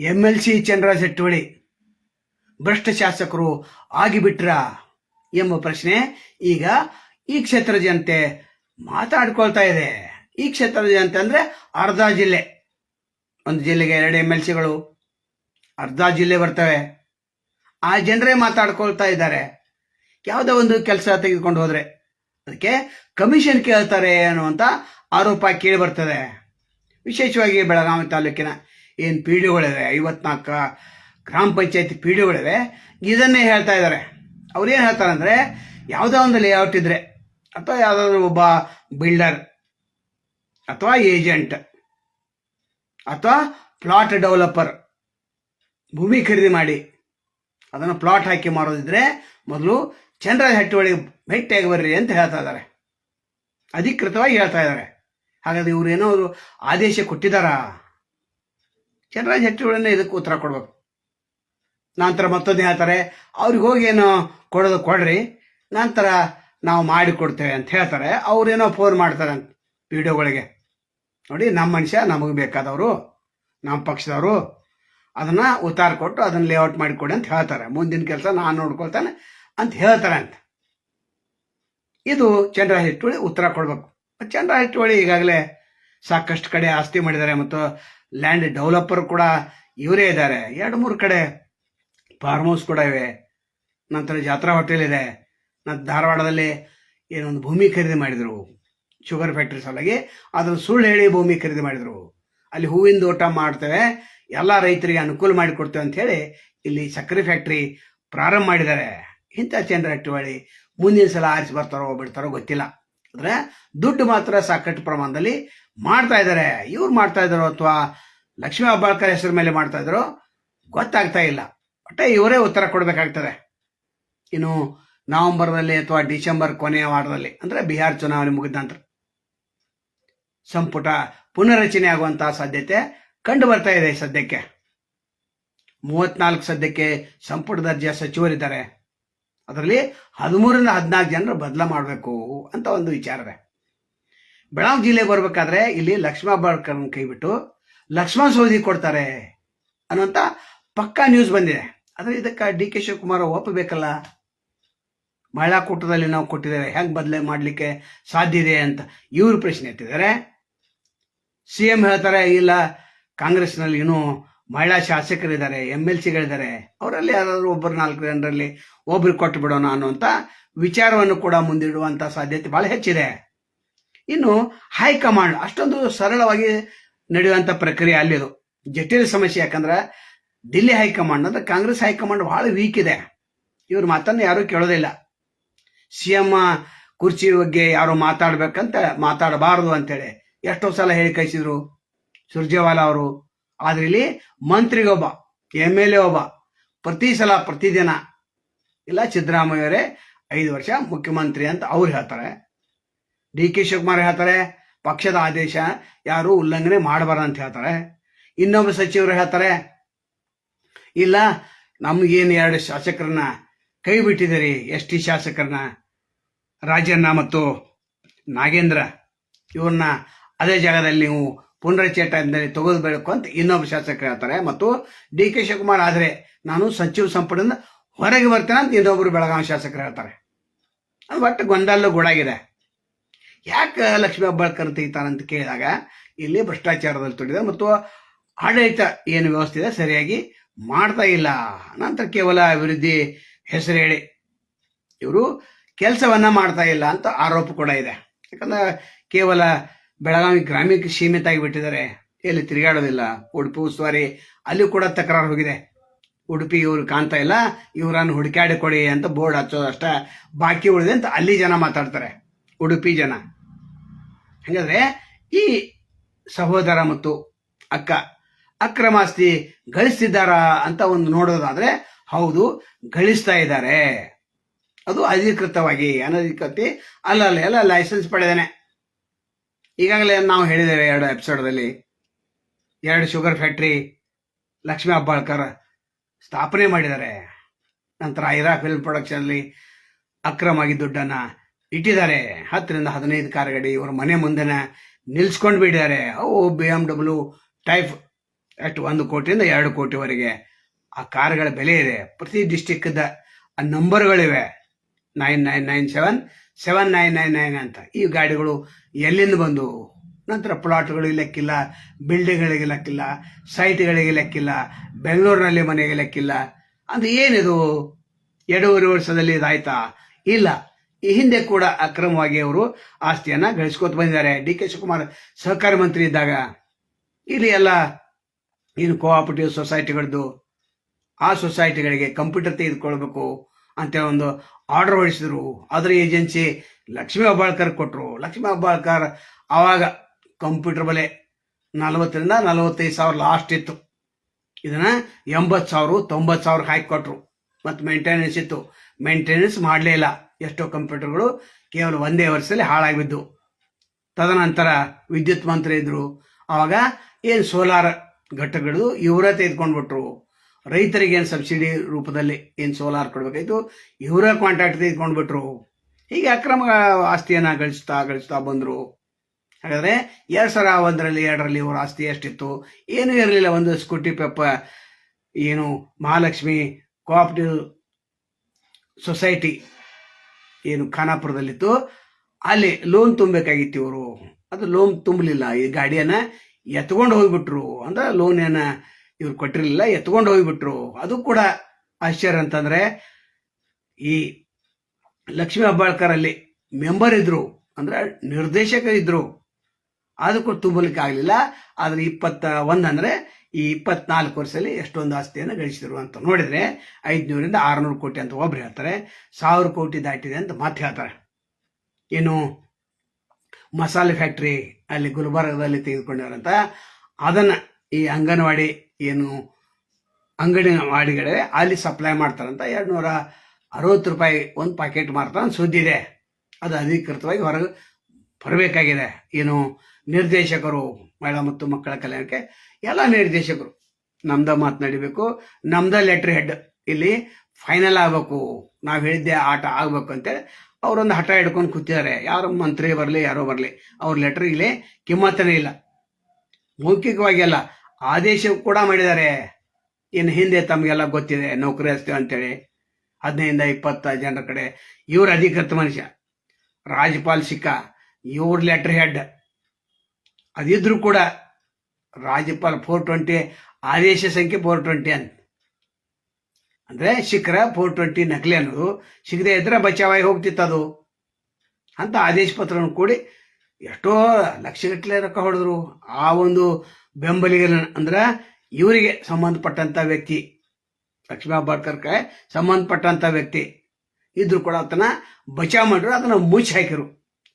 M L C Chandra ಹೆಟ್ಟುವಳಿ ಭ್ರಷ್ಟ ಶಾಸಕರು ಆಗಿಬಿಟ್ರ ಎಂಬ ಪ್ರಶ್ನೆ ಈಗ ಈ ಕ್ಷೇತ್ರ ಜನತೆ ಮಾತಾಡ್ಕೊಳ್ತಾ ಇದೆ. ಈ ಕ್ಷೇತ್ರದ ಜನತೆ ಅಂದ್ರೆ ಅರ್ಧ ಜಿಲ್ಲೆ. ಒಂದು ಜಿಲ್ಲೆಗೆ ಎರಡು ಎಂ ಎಲ್ ಸಿಗಳು. ಅರ್ಧ ಜಿಲ್ಲೆ ಬರ್ತವೆ. ಆ ಜನರೇ ಮಾತಾಡ್ಕೊಳ್ತಾ ಇದ್ದಾರೆ. ಯಾವುದೋ ಒಂದು ಕೆಲಸ ತೆಗೆದುಕೊಂಡು ಹೋದ್ರೆ ಅದಕ್ಕೆ ಕಮಿಷನ್ ಕೇಳ್ತಾರೆ ಅನ್ನುವಂಥ ಆರೋಪ ಕೇಳಿ ಬರ್ತದೆ. ವಿಶೇಷವಾಗಿ ಬೆಳಗಾವಿ ತಾಲೂಕಿನ ಏನು ಪಿ ಡಿಗಳಿವೆ ಐವತ್ನಾಲ್ಕು ಗ್ರಾಮ ಪಂಚಾಯತಿ ಪಿ ಡಿಗಳಿವೆ ಇದನ್ನೇ ಹೇಳ್ತಾ ಇದ್ದಾರೆ. ಅವ್ರು ಏನು ಹೇಳ್ತಾರೆ ಅಂದರೆ ಯಾವುದೋ ಒಂದು ಲೇಔಟ್ ಇದ್ರೆ, ಅಥವಾ ಯಾವುದಾದ್ರೂ ಒಬ್ಬ ಬಿಲ್ಡರ್ ಅಥವಾ ಏಜೆಂಟ್ ಅಥವಾ ಪ್ಲಾಟ್ ಡೆವಲಪರ್ ಭೂಮಿ ಖರೀದಿ ಮಾಡಿ ಅದನ್ನು ಪ್ಲಾಟ್ ಹಾಕಿ ಮಾರೋದಿದ್ರೆ ಮೊದಲು ಚಂದ್ರರಾಜ ಹಟ್ಟಿಯೊಳಗೆ ಭೇಟಿಯಾಗಿ ಬರ್ರಿ ಅಂತ ಹೇಳ್ತಾ ಇದ್ದಾರೆ. ಅಧಿಕೃತವಾಗಿ ಹೇಳ್ತಾ ಇದ್ದಾರೆ. ಹಾಗಾದ್ರೆ ಇವ್ರು ಏನೋ ಆದೇಶ ಕೊಟ್ಟಿದ್ದಾರಾ? ಚಂದ್ರರಾಜ ಹೆಚ್ಚುಗಳನ್ನೇ ಇದಕ್ಕೆ ಉತ್ತರ ಕೊಡ್ಬೇಕು. ನಂತರ ಮತ್ತೊಂದು ಹೇಳ್ತಾರೆ, ಅವ್ರಿಗೆ ಹೋಗಿ ಏನೋ ಕೊಡೋದು ಕೊಡ್ರಿ, ನಂತರ ನಾವು ಮಾಡಿ ಕೊಡ್ತೇವೆ ಅಂತ ಹೇಳ್ತಾರೆ. ಅವ್ರೇನೋ ಫೋನ್ ಮಾಡ್ತಾರೆ ಅಂತ ವಿಡಿಯೋಗಳಿಗೆ. ನೋಡಿ ನಮ್ಮ ಮನುಷ್ಯ ನಮಗೆ ಬೇಕಾದವರು ನಮ್ಮ ಪಕ್ಷದವರು, ಅದನ್ನು ಉತ್ತಾರ ಕೊಟ್ಟು ಅದನ್ನ ಲೇಔಟ್ ಮಾಡಿಕೊಡಿ ಅಂತ ಹೇಳ್ತಾರೆ. ಮುಂದಿನ ಕೆಲಸ ನಾನು ನೋಡ್ಕೊಳ್ತಾನೆ ಅಂತ ಹೇಳ್ತಾರೆ ಅಂತ. ಇದು ಚಂದ್ರ ಹಿಟ್ಟುಳಿ ಉತ್ತರ ಕೊಡ್ಬೇಕು. ಚಂದ್ರ ಹಿಟ್ಟುಳಿ ಈಗಾಗಲೇ ಸಾಕಷ್ಟು ಕಡೆ ಆಸ್ತಿ ಮಾಡಿದ್ದಾರೆ ಮತ್ತು ಲ್ಯಾಂಡ್ ಡೆವಲಪರ್ ಕೂಡ ಇವರೇ ಇದ್ದಾರೆ. ಎರಡು ಮೂರು ಕಡೆ ಫಾರ್ಮ್ ಹೌಸ್ ಕೂಡ ಇವೆ. ನಂತರ ಜಾತ್ರಾ ಹೋಟೆಲ್ ಇದೆ. ನಂತರ ಧಾರವಾಡದಲ್ಲಿ ಏನೊಂದು ಭೂಮಿ ಖರೀದಿ ಮಾಡಿದರು. ಶುಗರ್ ಫ್ಯಾಕ್ಟ್ರಿ ಸಲುವಾಗಿ ಅದನ್ನು ಸುಳ್ಳು ಹೇಳಿ ಭೂಮಿ ಖರೀದಿ ಮಾಡಿದರು. ಅಲ್ಲಿ ಹೂವಿನ ತೋಟ ಮಾಡ್ತೇವೆ. ಎಲ್ಲ ರೈತರಿಗೆ ಅನುಕೂಲ ಮಾಡಿಕೊಡ್ತೇವೆ ಅಂತ ಹೇಳಿ ಇಲ್ಲಿ ಸಕ್ಕರೆ ಫ್ಯಾಕ್ಟ್ರಿ ಪ್ರಾರಂಭ ಮಾಡಿದ್ದಾರೆ. ಇಂಥ ಚಂದ್ರ ಹಟ್ಟಿವಾಳಿ ಮುಂದಿನ ಸಲ ಆರಿಸಿ ಬರ್ತಾರೋ ಬಿಡ್ತಾರೋ ಗೊತ್ತಿಲ್ಲ. ಅಂದ್ರೆ ದುಡ್ಡು ಮಾತ್ರ ಸಾಕಷ್ಟು ಪ್ರಮಾಣದಲ್ಲಿ ಮಾಡ್ತಾ ಇದ್ದಾರೆ. ಇವ್ರು ಮಾಡ್ತಾ ಇದ್ದಾರೋ ಅಥವಾ ಲಕ್ಷ್ಮೀ ಹೆಬ್ಬಾಳ್ಕರ್ ಹೆಸರು ಮೇಲೆ ಮಾಡ್ತಾ ಇದ್ದಾರೋ ಗೊತ್ತಾಗ್ತಾ ಇಲ್ಲ. ಒಟ್ಟೆ ಇವರೇ ಉತ್ತರ ಕೊಡಬೇಕಾಗ್ತದೆ. ಇನ್ನು ನವೆಂಬರ್ನಲ್ಲಿ ಅಥವಾ ಡಿಸೆಂಬರ್ ಕೊನೆಯ ವಾರದಲ್ಲಿ, ಅಂದ್ರೆ ಬಿಹಾರ್ ಚುನಾವಣೆ ಮುಗಿದ ನಂತರ ಸಂಪುಟ ಪುನರ್ರಚನೆ ಆಗುವಂತಹ ಸಾಧ್ಯತೆ ಕಂಡು ಬರ್ತಾ ಇದೆ ಸದ್ಯಕ್ಕೆ. ಮೂವತ್ನಾಲ್ಕು ಸದ್ಯಕ್ಕೆ ಸಂಪುಟ ದರ್ಜೆಯ ಸಚಿವರಿದ್ದಾರೆ. ಅದರಲ್ಲಿ ಹದಿಮೂರರಿಂದ ಹದಿನಾಲ್ಕು ಜನರು ಬದಲ ಮಾಡಬೇಕು ಅಂತ ಒಂದು ವಿಚಾರ ಇದೆ. ಬೆಳಗಾವಿ ಜಿಲ್ಲೆಗೆ ಬರ್ಬೇಕಾದ್ರೆ ಇಲ್ಲಿ ಲಕ್ಷ್ಮಣ ಬಾಳ್ಕರ್ ಕೈ ಬಿಟ್ಟು ಲಕ್ಷ್ಮಣ ಸೋದಿ ಕೊಡ್ತಾರೆ ಅನ್ನುವಂಥ ಪಕ್ಕಾ ನ್ಯೂಸ್ ಬಂದಿದೆ. ಆದರೆ ಇದಕ್ಕೆ ಡಿ ಕೆ ಶಿವಕುಮಾರ್ ಒಪ್ಪಬೇಕಲ್ಲ ಮಹಿಳಾ ಕೂಟದಲ್ಲಿ ನಾವು ಕೊಟ್ಟಿದ್ದೇವೆ ಹೆಂಗೆ ಬದಲೇ ಮಾಡಲಿಕ್ಕೆ ಸಾಧ್ಯ ಇದೆ ಅಂತ ಇವರು ಪ್ರಶ್ನೆ ಎತ್ತಿದ್ದಾರೆ. ಸಿ ಎಂ ಹೇಳ್ತಾರೆ, ಇಲ್ಲ, ಕಾಂಗ್ರೆಸ್ನಲ್ಲಿ ಇನ್ನೂ ಮಹಿಳಾ ಶಾಸಕರಿದ್ದಾರೆ ಎಂ ಎಲ್ ಸಿಗಳಿದ್ದಾರೆ. ಅವರಲ್ಲಿ ಯಾರಾದರೂ ಒಬ್ಬರು ನಾಲ್ಕು ಜನರಲ್ಲಿ ಒಬ್ರಿಗೆ ಕೊಟ್ಟು ಬಿಡೋಣ ಅನ್ನುವಂಥ ವಿಚಾರವನ್ನು ಕೂಡ ಮುಂದಿಡುವಂಥ ಸಾಧ್ಯತೆ ಬಹಳ ಹೆಚ್ಚಿದೆ. ಇನ್ನು ಹೈಕಮಾಂಡ್ ಅಷ್ಟೊಂದು ಸರಳವಾಗಿ ನಡೆಯುವಂಥ ಪ್ರಕ್ರಿಯೆ ಅಲ್ಲಿದು ಜಟಿಲ ಸಮಸ್ಯೆ ಯಾಕಂದ್ರೆ ದಿಲ್ಲಿ ಹೈಕಮಾಂಡ್ ಅಂದ್ರೆ ಕಾಂಗ್ರೆಸ್ ಹೈಕಮಾಂಡ್ ಬಹಳ ವೀಕ್ ಇದೆ. ಇವ್ರ ಮಾತನ್ನು ಯಾರೂ ಕೇಳೋದಿಲ್ಲ ಸಿ ಎಂ ಕುರ್ಚಿ ಬಗ್ಗೆ ಯಾರು ಮಾತಾಡ್ಬೇಕಂತ ಮಾತಾಡಬಾರದು ಅಂತೇಳಿ ಎಷ್ಟೋ ಸಲ ಹೇಳಿ ಕಳಿಸಿದ್ರು ಸುರ್ಜೇವಾಲಾ ಅವರು. ಆದ್ರೆ ಇಲ್ಲಿ ಮಂತ್ರಿಗೊಬ್ಬ ಎಂ ಎಲ್ ಎ ಒಬ್ಬ, ಪ್ರತಿ ಸಲ, ಪ್ರತಿದಿನ, ಇಲ್ಲ ಸಿದ್ದರಾಮಯ್ಯವರೇ ಐದು ವರ್ಷ ಮುಖ್ಯಮಂತ್ರಿ ಅಂತ ಅವ್ರು ಹೇಳ್ತಾರೆ. ಡಿ ಕೆ ಶಿವಕುಮಾರ್ ಹೇಳ್ತಾರೆ, ಪಕ್ಷದ ಆದೇಶ, ಯಾರು ಉಲ್ಲಂಘನೆ ಮಾಡಬಾರ ಅಂತ ಹೇಳ್ತಾರೆ. ಇನ್ನೊಬ್ಬ ಸಚಿವರು ಹೇಳ್ತಾರೆ, ಇಲ್ಲ, ನಮ್ಗೇನು ಎರಡು ಶಾಸಕರನ್ನ ಕೈ ಬಿಟ್ಟಿದ್ದೀರಿ, ಎಸ್ ಟಿ ಶಾಸಕರನ್ನ ರಾಜಣ್ಣ ಮತ್ತು ನಾಗೇಂದ್ರ, ಇವ್ರನ್ನ ಅದೇ ಜಾಗದಲ್ಲಿ ನೀವು ಪುನರಚೇತನದಲ್ಲಿ ತೆಗೆದುಬೇಕು ಅಂತ ಇನ್ನೊಬ್ಬ ಶಾಸಕರು ಹೇಳ್ತಾರೆ. ಮತ್ತು ಡಿ ಕೆ ಶಿವಕುಮಾರ್, ಆದರೆ ನಾನು ಸಚಿವ ಸಂಪುಟದಿಂದ ಹೊರಗೆ ಬರ್ತೇನೆ ಅಂತ ಇನ್ನೊಬ್ಬರು ಬೆಳಗಾವಿ ಶಾಸಕರು ಹೇಳ್ತಾರೆ. ಅದು ಒಟ್ಟು ಗೊಂದಲ ಗುಡಾಗಿದೆ. ಯಾಕೆ ಲಕ್ಷ್ಮೀ ಹೆಬ್ಬಾಳ್ಕರ್ ತೆಗಿತಾನಂತ ಕೇಳಿದಾಗ ಇಲ್ಲಿ ಭ್ರಷ್ಟಾಚಾರದಲ್ಲಿ ತೊಡಿದ ಮತ್ತು ಆಡಳಿತ ಏನು ವ್ಯವಸ್ಥೆ ಇದೆ ಸರಿಯಾಗಿ ಮಾಡ್ತಾ ಇಲ್ಲ. ನಂತರ ಕೇವಲ ಅಭಿವೃದ್ಧಿ ಹೆಸರು ಹೇಳಿ. ಇವರು ಕೆಲಸವನ್ನ ಮಾಡ್ತಾ ಇಲ್ಲ ಅಂತ ಆರೋಪ ಕೂಡ ಇದೆ. ಯಾಕಂದ್ರೆ ಕೇವಲ ಬೆಳಗಾವಿ ಗ್ರಾಮೀಣಕ್ಕೆ ಸೀಮಿತ ಆಗಿಬಿಟ್ಟಿದ್ದಾರೆ ಎಲ್ಲಿ ತಿರುಗಾಡೋದಿಲ್ಲ. ಉಡುಪಿ ಉಸ್ತುವಾರಿ ಅಲ್ಲಿ ಕೂಡ ತಕರಾರು ಹೋಗಿದೆ. ಉಡುಪಿ ಇವ್ರು ಕಾಣ್ತಾ ಇಲ್ಲ. ಇವರನ್ನು ಹುಡುಕಾಡಿ ಕೊಡಿ ಅಂತ ಬೋರ್ಡ್ ಹಚ್ಚೋದು ಅಷ್ಟ ಬಾಕಿ ಉಳಿದೆ ಅಂತ ಅಲ್ಲಿ ಜನ ಮಾತಾಡ್ತಾರೆ. ಉಡುಪಿ ಜನ. ಹಾಗಾದ್ರೆ ಈ ಸಹೋದರ ಮತ್ತು ಅಕ್ಕ, ಅಕ್ರಮಾಸ್ತಿ ಗಳಿಸ್ತಿದ್ದಾರಾ ಅಂತ ಒಂದು ನೋಡೋದಾದ್ರೆ ಹೌದು, ಗಳಿಸ್ತಾ ಇದ್ದಾರೆ. ಅದು ಅಧಿಕೃತವಾಗಿ, ಅನಧಿಕೃತಿ ಅಲ್ಲ ಎಲ್ಲ ಲೈಸೆನ್ಸ್ ಪಡೆದೇನೆ. ಈಗಾಗಲೇ ನಾವು ಹೇಳಿದ್ದೇವೆ ಎರಡು ಎಪಿಸೋಡ್ದಲ್ಲಿ ಎರಡು ಶುಗರ್ ಫ್ಯಾಕ್ಟ್ರಿ ಲಕ್ಷ್ಮೀ ಅಬ್ಬಾಳ್ಕರ್ ಸ್ಥಾಪನೆ ಮಾಡಿದ್ದಾರೆ. ನಂತರ ಐರಾ ಫಿಲ್ಮ್ ಅಲ್ಲಿ ಅಕ್ರಮವಾಗಿ ದುಡ್ಡನ್ನು ಇಟ್ಟಿದ್ದಾರೆ. ಹತ್ತರಿಂದ ಹದಿನೈದು ಕಾರುಗಡಿ ಇವರ ಮನೆ ಮುಂದೆನೆ ನಿಲ್ಸ್ಕೊಂಡು ಬಿಟ್ಟಿದ್ದಾರೆ. ಅವು ಬಿ ಎಂ ಡಬ್ಲ್ಯೂ ಟೈಪ್ ಎಷ್ಟು ಒಂದು ಕೋಟಿಯಿಂದ ಎರಡು ಕೋಟಿವರೆಗೆ. ಆ ಕಾರ್ಗಳ ಬೆಲೆ ಇದೆ. ಪ್ರತಿ ಡಿಸ್ಟಿಕ್ದ ಆ ನಂಬರ್ಗಳಿವೆ nine nine nine seven seven nine nine nine ಅಂತ. ಈ ಗಾಡಿಗಳು ಎಲ್ಲಿಂದ ಬಂದು? ನಂತರ ಪ್ಲಾಟ್ಗಳಿಗೆ ಲೆಕ್ಕಿಲ್ಲ ಬಿಲ್ಡಿಂಗ್ಗಳಿಗೆ ಲೆಕ್ಕಿಲ್ಲ ಸೈಟ್ಗಳಿಗೆ ಲೆಕ್ಕಿಲ್ಲ, ಬೆಂಗಳೂರಿನಲ್ಲಿ ಮನೆಗೆ ಲೆಕ್ಕಿಲ್ಲ. ಅದು ಏನಿದು? ಎರಡೂವರೆ ವರ್ಷದಲ್ಲಿ ಇದಾಯ್ತಾ? ಇಲ್ಲ. ಈ ಹಿಂದೆ ಕೂಡ ಅಕ್ರಮವಾಗಿ ಅವರು ಆಸ್ತಿಯನ್ನ ಗಳಿಸ್ಕೋತ ಬಂದಿದ್ದಾರೆ. ಡಿ ಕೆ ಶಿವಕುಮಾರ್ ಸಹಕಾರ ಮಂತ್ರಿ ಇದ್ದಾಗ ಇಲ್ಲಿ ಎಲ್ಲ ಏನು ಕೋಆಪರೇಟಿವ್ ಸೊಸೈಟಿಗಳದ್ದು ಆ ಸೊಸೈಟಿಗಳಿಗೆ ಕಂಪ್ಯೂಟರ್ ತೆಗೆದುಕೊಳ್ಬೇಕು ಅಂತ ಒಂದು ಆರ್ಡರ್ ಹೊಡಿಸಿದ್ರು ಅದರ ಏಜೆನ್ಸಿ ಲಕ್ಷ್ಮೀ ಹೆಬ್ಬಾಳ್ಕರ್ ಕೊಟ್ಟರು ಲಕ್ಷ್ಮೀ ಅಬ್ಬಾಳ್ಕರ್ ಆವಾಗ ಕಂಪ್ಯೂಟರ್ ಬೆಲೆ ನಲವತ್ತರಿಂದ ನಲವತ್ತೈದು ಸಾವಿರ ಲಾಸ್ಟ್ ಇತ್ತು. ಇದನ್ನ ಎಂಬತ್ತು ಸಾವಿರ, ತೊಂಬತ್ತು ಸಾವಿರ ಹಾಕಿ ಕೊಟ್ಟರು ಮತ್ತು ಮೇಂಟೆನೆನ್ಸ್ ಇತ್ತು. ಮೇಂಟೆನೆನ್ಸ್ ಮಾಡಲೇ ಇಲ್ಲ. ಎಷ್ಟೋ ಕಂಪ್ಯೂಟರ್ಗಳು ಕೇವಲ ಒಂದೇ ವರ್ಷದಲ್ಲಿ ಹಾಳಾಗಿದ್ದವು ತದನಂತರ ವಿದ್ಯುತ್ ಮಂತ್ರಿ ಇದ್ದರು ಆವಾಗ ಏನು ಸೋಲಾರ್ ಘಟಕಗಳು ಇವರೇ ತೆಗೆದುಕೊಂಡ್ಬಿಟ್ರು. ರೈತರಿಗೆ ಏನು ಸಬ್ಸಿಡಿ ರೂಪದಲ್ಲಿ ಏನು ಸೋಲಾರ್ ಕೊಡಬೇಕಾಯ್ತು, ಇವರೇ ಕಾಂಟ್ರಾಕ್ಟ್ ತೆಗೆದುಕೊಂಡ್ಬಿಟ್ರು. ಹೀಗೆ ಅಕ್ರಮ ಆಸ್ತಿಯನ್ನು ಗಳಿಸ್ತಾ ಗಳಿಸ್ತಾ ಬಂದರು. ಹಾಗಾದರೆ ಎರಡು ಸಾವಿರ ಒಂದರಲ್ಲಿ, ಎರಡರಲ್ಲಿ ಇವ್ರ ಆಸ್ತಿ ಎಷ್ಟಿತ್ತು? ಏನೂ ಇರಲಿಲ್ಲ. ಒಂದು ಸ್ಕೂಟಿ ಪೆಪ್ಪ, ಏನು ಮಹಾಲಕ್ಷ್ಮಿ ಕೋಆಪ್ಟಿವ್ ಸೊಸೈಟಿ ಏನು ಖಾನಾಪುರದಲ್ಲಿತ್ತು, ಅಲ್ಲಿ ಲೋನ್ ತುಂಬಬೇಕಾಗಿತ್ತು ಇವರು. ಅದು ಲೋನ್ ತುಂಬಲಿಲ್ಲ. ಈ ಗಾಡಿಯನ್ನ ಎತ್ಕೊಂಡು ಹೋಗ್ಬಿಟ್ರು ಅಂದ್ರೆ ಲೋನ್ ಏನ ಇವ್ರು ಕೊಟ್ಟಿರಲಿಲ್ಲ, ಎತ್ಕೊಂಡು ಹೋಗ್ಬಿಟ್ರು. ಅದು ಕೂಡ ಆಶ್ಚರ್ಯ ಅಂತಂದ್ರೆ, ಈ ಲಕ್ಷ್ಮೀ ಅಬ್ಬಾಳ್ಕರ್ ಅಲ್ಲಿ ಮೆಂಬರ್ ಇದ್ರು, ಅಂದ್ರೆ ನಿರ್ದೇಶಕ ಇದ್ರು ಅದಕ್ಕೂ ತುಂಬಲಿಕ್ಕೆ ಆಗಲಿಲ್ಲ. ಆದ್ರೆ ಇಪ್ಪತ್ತ ಒಂದಂದ್ರೆ ಈ ಇಪ್ಪತ್ನಾಲ್ಕು ವರ್ಷದಲ್ಲಿ ಎಷ್ಟೊಂದು ಆಸ್ತಿಯನ್ನು ಗಳಿಸಿದ್ರು ಅಂತ ನೋಡಿದರೆ ಐದುನೂರಿಂದ ಆರುನೂರು ಕೋಟಿ ಅಂತ ಒಬ್ರು ಹೇಳ್ತಾರೆ. ಸಾವಿರ ಕೋಟಿ ದಾಟಿದೆ ಅಂತ ಮತ್ತೆ ಹೇಳ್ತಾರೆ. ಏನು ಮಸಾಲೆ ಫ್ಯಾಕ್ಟ್ರಿ ಅಲ್ಲಿ ಗುಲ್ಬರ್ಗದಲ್ಲಿ ತೆಗೆದುಕೊಂಡಿರಂತ ಅದನ್ನು ಈ ಅಂಗನವಾಡಿ ಏನು ಅಂಗನವಾಡಿಗಳೇ ಅಲ್ಲಿ ಸಪ್ಲೈ ಮಾಡ್ತಾರಂತ ಎರಡು ನೂರ ಅರವತ್ತು ರೂಪಾಯಿ ಒಂದು ಪ್ಯಾಕೆಟ್ ಸುದ್ದಿ ಇದೆ. ಅದು ಅಧಿಕೃತವಾಗಿ ಹೊರಗೆ ಬರಬೇಕಾಗಿದೆ. ಏನು ನಿರ್ದೇಶಕರು ಮಹಿಳಾ ಮತ್ತು ಮಕ್ಕಳ ಕಲ್ಯಾಣಕ್ಕೆ ಎಲ್ಲ ನಿರ್ದೇಶಕರು. ನಮ್ದ ಮಾತನಾಡಿಬೇಕು ನಮ್ದ ಲೆಟ್ರ್ ಹೆಡ್ ಇಲ್ಲಿ ಫೈನಲ್ ಆಗಬೇಕು. ನಾವು ಹೇಳಿದ್ದೆ ಆಟ ಆಗ್ಬೇಕು ಅಂತೇಳಿ ಅವರೊಂದು ಹಠ ಹಿಡ್ಕೊಂಡು ಕೂತಿದ್ದಾರೆ ಯಾರು ಮಂತ್ರಿ ಬರಲಿ, ಯಾರೋ ಬರಲಿ, ಅವ್ರ ಲೆಟರ್ ಇಲ್ಲಿ ಕಿಮ್ಮತ್ತನೇ ಇಲ್ಲ. ಮೌಖಿಕವಾಗಿ ಅಲ್ಲ, ಆದೇಶ ಕೂಡ ಮಾಡಿದ್ದಾರೆ. ಇನ್ನು ಹಿಂದೆ ತಮಗೆಲ್ಲ ಗೊತ್ತಿದೆ, ನೌಕರಿ ಹಚ್ತೇವೆ ಅಂತೇಳಿ. ಹದಿನೈದಿಂದ ಇಪ್ಪತ್ತ ಜನರ ಕಡೆ ಇವ್ರ ಅಧಿಕೃತ ಮನುಷ್ಯ, ರಾಜ್ಪಾಲ್ ಸಿಕ್ಕ ಇವ್ರ ಲೆಟರ್ ಹೆಡ್ ಅದಿದ್ರು ಕೂಡ ರಾಜ್ಯಪಾಲ ಫೋರ್ ಟ್ವೆಂಟಿ ಆದೇಶ ಸಂಖ್ಯೆ ಫೋರ್ ಟ್ವೆಂಟಿ ಅಂತ. ಅಂದ್ರೆ ಶಿಖರ ಫೋರ್ ಟ್ವೆಂಟಿ ನಕಲಿ ಅನ್ನೋದು. ಸಿಗದೆ ಇದ್ರೆ ಬಚಾವಾಗಿ ಹೋಗ್ತಿತ್ತು ಅದು. ಅಂತ ಆದೇಶ ಪತ್ರವನ್ನು ಕೂಡಿ ಎಷ್ಟೋ ಲಕ್ಷಗಟ್ಟಲೆ ರೊಕ್ಕ ಹೊಡೆದ್ರು. ಆ ಒಂದು ಬೆಂಬಲಿಗ ಅಂದ್ರೆ ಇವರಿಗೆ ಸಂಬಂಧಪಟ್ಟಂತ ವ್ಯಕ್ತಿ, ಲಕ್ಷ್ಮೀ ಹೆಬ್ಬಾಳ್ಕರ್ಗೆ ಸಂಬಂಧಪಟ್ಟಂತ ವ್ಯಕ್ತಿ ಇದ್ರು ಕೂಡ ಅದನ್ನ ಬಚಾವ್ ಮಾಡಿದ್ರು, ಅದನ್ನ ಮುಚ್ಚಿ ಹಾಕಿರು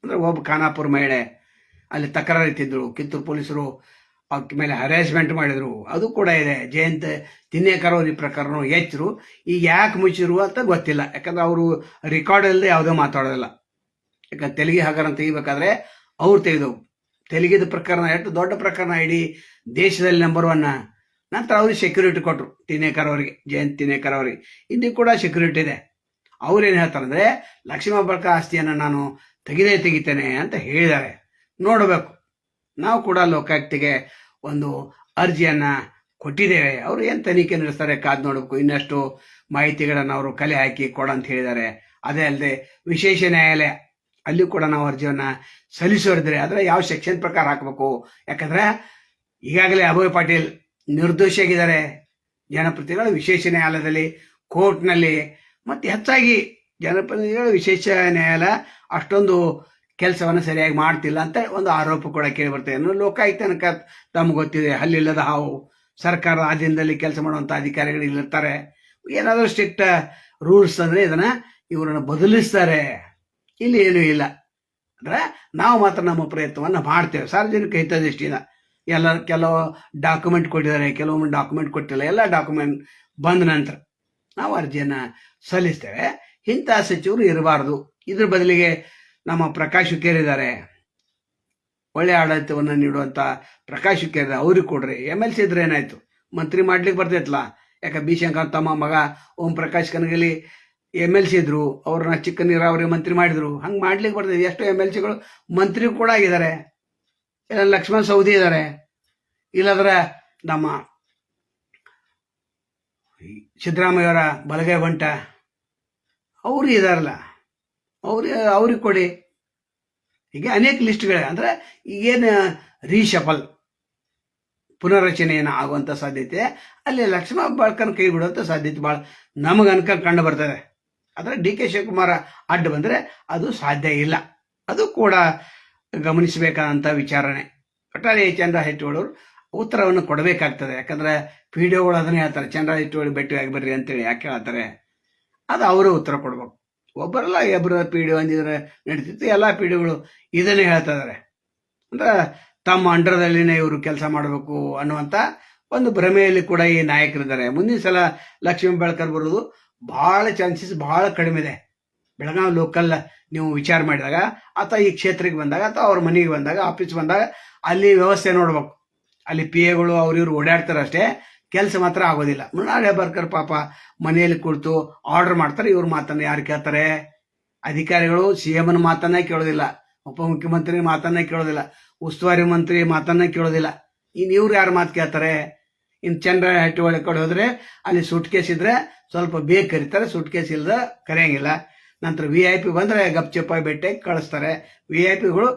ಅಂದ್ರೆ ಒಬ್ಬ ಖಾನಾಪುರ ಮಹಿಳೆ. ಅಲ್ಲಿ ತಕರಾರು ಇತ್ತಿದ್ರು ಕಿತ್ತೂರು ಪೊಲೀಸರು ಅವಕ್ಕೆ ಮೇಲೆ ಹರಾಸ್ಮೆಂಟ್ ಮಾಡಿದ್ರು. ಅದು ಕೂಡ ಇದೆ. ಜಯಂತ್ ತಿನ್ನೇ ಅವ್ರ ಪ್ರಕರಣ ಹೆಚ್ಚರು. ಈಗ ಯಾಕೆ ಮುಚ್ಚಿರು ಅಂತ ಗೊತ್ತಿಲ್ಲ. ಯಾಕಂದ್ರೆ ಅವರು ರೆಕಾರ್ಡ್ ಇಲ್ಲದೆ ಯಾವುದೋ ಮಾತಾಡೋದಿಲ್ಲ. ಯಾಕಂದ್ರೆ ತೆಲುಗಿ ಹಗರಣ ತೆಗಿಬೇಕಾದ್ರೆ ಅವ್ರು ತೆಗೆದವು. ತೆಲುಗಿದ ಪ್ರಕರಣ ಎಷ್ಟು ದೊಡ್ಡ ಪ್ರಕರಣ ಇಡೀ ದೇಶದಲ್ಲಿ ನಂಬರ್ ಒನ್ ನಂತರ ಅವ್ರಿಗೆ ಸೆಕ್ಯೂರಿಟಿ ಕೊಟ್ಟರು ತಿನ್ನೇಕರ್ ಅವರಿಗೆ, ಜಯಂತ್ ತಿನ್ನೇಕರ್ ಅವರಿಗೆ. ಇಲ್ಲಿ ಕೂಡ ಸೆಕ್ಯೂರಿಟಿ ಇದೆ. ಅವ್ರೇನು ಹೇಳ್ತಾರೆ ಅಂದರೆ, ಲಕ್ಷ್ಮೀ ಬಳಕ ಆಸ್ತಿಯನ್ನು ನಾನು ತೆಗೆದೇ ತೆಗಿತೇನೆ ಅಂತ ಹೇಳಿದ್ದಾರೆ. ನೋಡಬೇಕು. ನಾವು ಕೂಡ ಲೋಕಾಯುಕ್ತಿಗೆ ಒಂದು ಅರ್ಜಿಯನ್ನ ಕೊಟ್ಟಿದ್ದೇವೆ. ಅವರು ಏನು ತನಿಖೆ ನಡೆಸ್ತಾರೆ ಕಾದು ನೋಡಬೇಕು. ಇನ್ನಷ್ಟು ಮಾಹಿತಿಗಳನ್ನು ಅವರು ಕಲೆ ಹಾಕಿ ಕೊಡ ಅಂತ ಹೇಳಿದ್ದಾರೆ. ಅದೇ ಅಲ್ಲದೆ ವಿಶೇಷ ನ್ಯಾಯಾಲಯ, ಅಲ್ಲಿ ಕೂಡ ನಾವು ಅರ್ಜಿಯನ್ನ ಸಲ್ಲಿಸೋರಿದ್ರೆ ಅದರ ಯಾವ ಸೆಕ್ಷನ್ ಪ್ರಕಾರ ಹಾಕಬೇಕು? ಯಾಕಂದ್ರೆ ಈಗಾಗಲೇ ಅಭಯ್ ಪಾಟೀಲ್ ನಿರ್ದೋಷಿಯಾಗಿದ್ದಾರೆ ಜನಪ್ರತಿನಿಧಿಗಳು ವಿಶೇಷ ನ್ಯಾಯಾಲಯದಲ್ಲಿ ಕೋರ್ಟ್ನಲ್ಲಿ ಮತ್ತೆ ಹೆಚ್ಚಾಗಿ ಜನಪ್ರತಿನಿಧಿಗಳು ವಿಶೇಷ ನ್ಯಾಯಾಲಯ ಅಷ್ಟೊಂದು ಕೆಲಸವನ್ನು ಸರಿಯಾಗಿ ಮಾಡ್ತಿಲ್ಲ ಅಂತ ಒಂದು ಆರೋಪ ಕೂಡ ಕೇಳಿ ಬರ್ತದೆ ಇನ್ನು ಲೋಕಾಯುಕ್ತ ತನಕ ತಮ್ಗೆ ಗೊತ್ತಿದೆ. ಹಲ್ಲಿಲ್ಲದ ಹಾವು. ಸರ್ಕಾರ ಆಧೀನದಲ್ಲಿ ಕೆಲಸ ಮಾಡುವಂತ ಅಧಿಕಾರಿಗಳು ಇಲ್ಲಿರ್ತಾರೆ. ಏನಾದರೂ ಸ್ಟ್ರಿಕ್ಟ್ ರೂಲ್ಸ್ ಅಂದ್ರೆ ಇದನ್ನ ಇವರನ್ನ ಬದಲಿಸ್ತಾರೆ. ಇಲ್ಲಿ ಏನೂ ಇಲ್ಲ. ಅಂದ್ರೆ ನಾವು ಮಾತ್ರ ನಮ್ಮ ಪ್ರಯತ್ನವನ್ನು ಮಾಡ್ತೇವೆ. ಸಾರ್ವಜನಿಕ ಹಿತದೃಷ್ಟಿಯಿಂದ ಎಲ್ಲ ಕೆಲವು ಡಾಕ್ಯುಮೆಂಟ್ ಕೊಟ್ಟಿದ್ದಾರೆ. ಕೆಲವೊಮ್ಮೆ ಡಾಕ್ಯುಮೆಂಟ್ ಕೊಟ್ಟಿಲ್ಲ. ಎಲ್ಲ ಡಾಕ್ಯುಮೆಂಟ್ ಬಂದ ನಂತರ ನಾವು ಅರ್ಜಿಯನ್ನ ಸಲ್ಲಿಸ್ತೇವೆ. ಇಂಥ ಸಚಿವರು ಇರಬಾರ್ದು. ಇದ್ರ ಬದಲಿಗೆ ನಮ್ಮ ಪ್ರಕಾಶ್ ಕೇರಿದ್ದಾರೆ ಒಳ್ಳೆ ಆಡಳಿತವನ್ನು ನೀಡುವಂಥ ಪ್ರಕಾಶ್ ಕೇರಿದ ಅವ್ರಿಗೆ ಕೊಡ್ರಿ. ಎಂ ಎಲ್ ಸಿ ಇದ್ರೆ ಏನಾಯ್ತು? ಮಂತ್ರಿ ಮಾಡ್ಲಿಕ್ಕೆ ಬರ್ತೈತಲ್ಲ? ಯಾಕೆ ಬಿ ಶಂಕರ್ ತಮ್ಮ ಮಗ Om Prakash Kanagali M L C ಇದ್ರು, ಅವ್ರನ್ನ ಚಿಕ್ಕ ನೀರಾವರಿ ಮಂತ್ರಿ ಮಾಡಿದ್ರು. ಹಂಗೆ ಮಾಡ್ಲಿಕ್ಕೆ ಬರ್ತೈತೆ. ಎಷ್ಟು ಎಂ ಎಲ್ ಸಿಗಳು ಮಂತ್ರಿ ಕೂಡ ಆಗಿದ್ದಾರೆ. ಇಲ್ಲ ಲಕ್ಷ್ಮಣ್ ಸೌದಿ ಇದ್ದಾರೆ. ಇಲ್ಲಂದ್ರೆ ನಮ್ಮ ಸಿದ್ದರಾಮಯ್ಯವರ ಬಲಗೈ ಬಂಟ, ಅವರು ಇದಾರಲ್ಲ. ಅವ್ರ, ಅವ್ರಿಗೆ ಕೊಡಿ. ಹೀಗೆ ಅನೇಕ ಲಿಸ್ಟ್ಗಳಿವೆ ಅಂದರೆ ಈಗೇನು ರೀಶಫಲ್ ಪುನರ್ರಚನೆಯನ್ನು ಆಗುವಂಥ ಸಾಧ್ಯತೆ, ಅಲ್ಲಿ ಲಕ್ಷ್ಮಣ ಬಾಳ್ಕನ್ ಕೈ ಬಿಡುವಂಥ ಸಾಧ್ಯತೆ ಭಾಳ ನಮಗೆ ಅನ್ಕ, ಕಂಡು ಬರ್ತದೆ. ಆದರೆ ಡಿ ಕೆ ಶಿವಕುಮಾರ ಅಡ್ಡ ಬಂದರೆ ಅದು ಸಾಧ್ಯ ಇಲ್ಲ. ಅದು ಕೂಡ ಗಮನಿಸಬೇಕಾದಂಥ ವಿಚಾರಣೆ. ಒಟ್ಟಾರೆ ಚಂದ್ರ ಹೆಟ್ಟೋಳರು ಉತ್ತರವನ್ನು ಕೊಡಬೇಕಾಗ್ತದೆ. ಯಾಕಂದ್ರೆ ಪಿ ಡಿ ಒಗಳು ಅದನ್ನೇ ಹೇಳ್ತಾರೆ, ಚಂದ್ರ ಹೆಟ್ಟೋಳಿ ಭೇಟಿಯಾಗಿ ಬರ್ರಿ ಅಂತೇಳಿ ಯಾಕೆ ಹೇಳ್ತಾರೆ. ಅದು ಅವರು ಉತ್ತರ ಕೊಡ್ಬೇಕು. ಒಬ್ಬರಲ್ಲ ಇಬ್ಬರು ಪಿ ಡಿ ಹೊಂದಿದ್ರೆ ನಡೀತಿತ್ತು, ಎಲ್ಲ ಪಿ ಡಿಗಳು ಇದನ್ನೇ ಹೇಳ್ತಾ ಇದ್ದಾರೆ ಅಂದ್ರೆ ತಮ್ಮ ಅಂಡರದಲ್ಲಿನೇ ಇವರು ಕೆಲಸ ಮಾಡಬೇಕು ಅನ್ನುವಂಥ ಒಂದು ಭ್ರಮೆಯಲ್ಲಿ ಕೂಡ ಈ ನಾಯಕರಿದ್ದಾರೆ. ಮುಂದಿನ ಸಲ ಲಕ್ಷ್ಮೀ ಬೆಳಕರ್ ಬರೋದು ಬಹಳ ಚಾನ್ಸಸ್ ಬಹಳ ಕಡಿಮೆ ಇದೆ. ಬೆಳಗಾವಿ ಲೋಕಲ್ ನೀವು ವಿಚಾರ ಮಾಡಿದಾಗ, ಅಥವಾ ಈ ಕ್ಷೇತ್ರಕ್ಕೆ ಬಂದಾಗ, ಅಥವಾ ಅವ್ರ ಮನೆಗೆ ಬಂದಾಗ ಆಫೀಸ್ ಬಂದಾಗ, ಅಲ್ಲಿ ವ್ಯವಸ್ಥೆ ನೋಡ್ಬೇಕು. ಅಲ್ಲಿ ಪಿ ಎಗಳು ಅವ್ರಿವ್ರು ಓಡಾಡ್ತಾರೆ ಅಷ್ಟೇ ಕೆಲಸ ಮಾತ್ರ ಆಗೋದಿಲ್ಲ. ಮೃಣಾಲ್ ಬರ್ಕರ್ ಪಾಪ ಮನೆಯಲ್ಲಿ ಕುಳಿತು ಆರ್ಡರ್ ಮಾಡ್ತಾರೆ, ಇವ್ರ ಮಾತನ್ನ ಯಾರು ಕೇಳ್ತಾರೆ? ಅಧಿಕಾರಿಗಳು ಸಿ ಎಮ್ನ ಮಾತನ್ನ ಕೇಳೋದಿಲ್ಲ. ಉಪಮುಖ್ಯಮಂತ್ರಿ ಮಾತನ್ನ ಕೇಳೋದಿಲ್ಲ. ಉಸ್ತುವಾರಿ ಮಂತ್ರಿ ಮಾತನ್ನ ಕೇಳೋದಿಲ್ಲ. ಇನ್ನು ಇವ್ರು ಯಾರು ಮಾತು ಕೇಳ್ತಾರೆ? ಇನ್ನು ಚಂದ್ರ ಹಟ್ಟಿ ಒಳಗೆ ಕಡೆ ಹೋದ್ರೆ ಅಲ್ಲಿ ಸುಟ್ಕೇಸ್ ಇದ್ರೆ ಸ್ವಲ್ಪ ಬೇಗ ಕರೀತಾರೆ ಸುಟ್ಕೇಸ್ ಇಲ್ಲದ ಕರೆಯಂಗಿಲ್ಲ. ನಂತರ ವಿ ಐ ಪಿ ಬಂದರೆ ಗಪ್ಚಪ್ಪ ಬೆಟ್ಟೆ ಕಳಿಸ್ತಾರೆ. ವಿ ಐ ಪಿಗಳು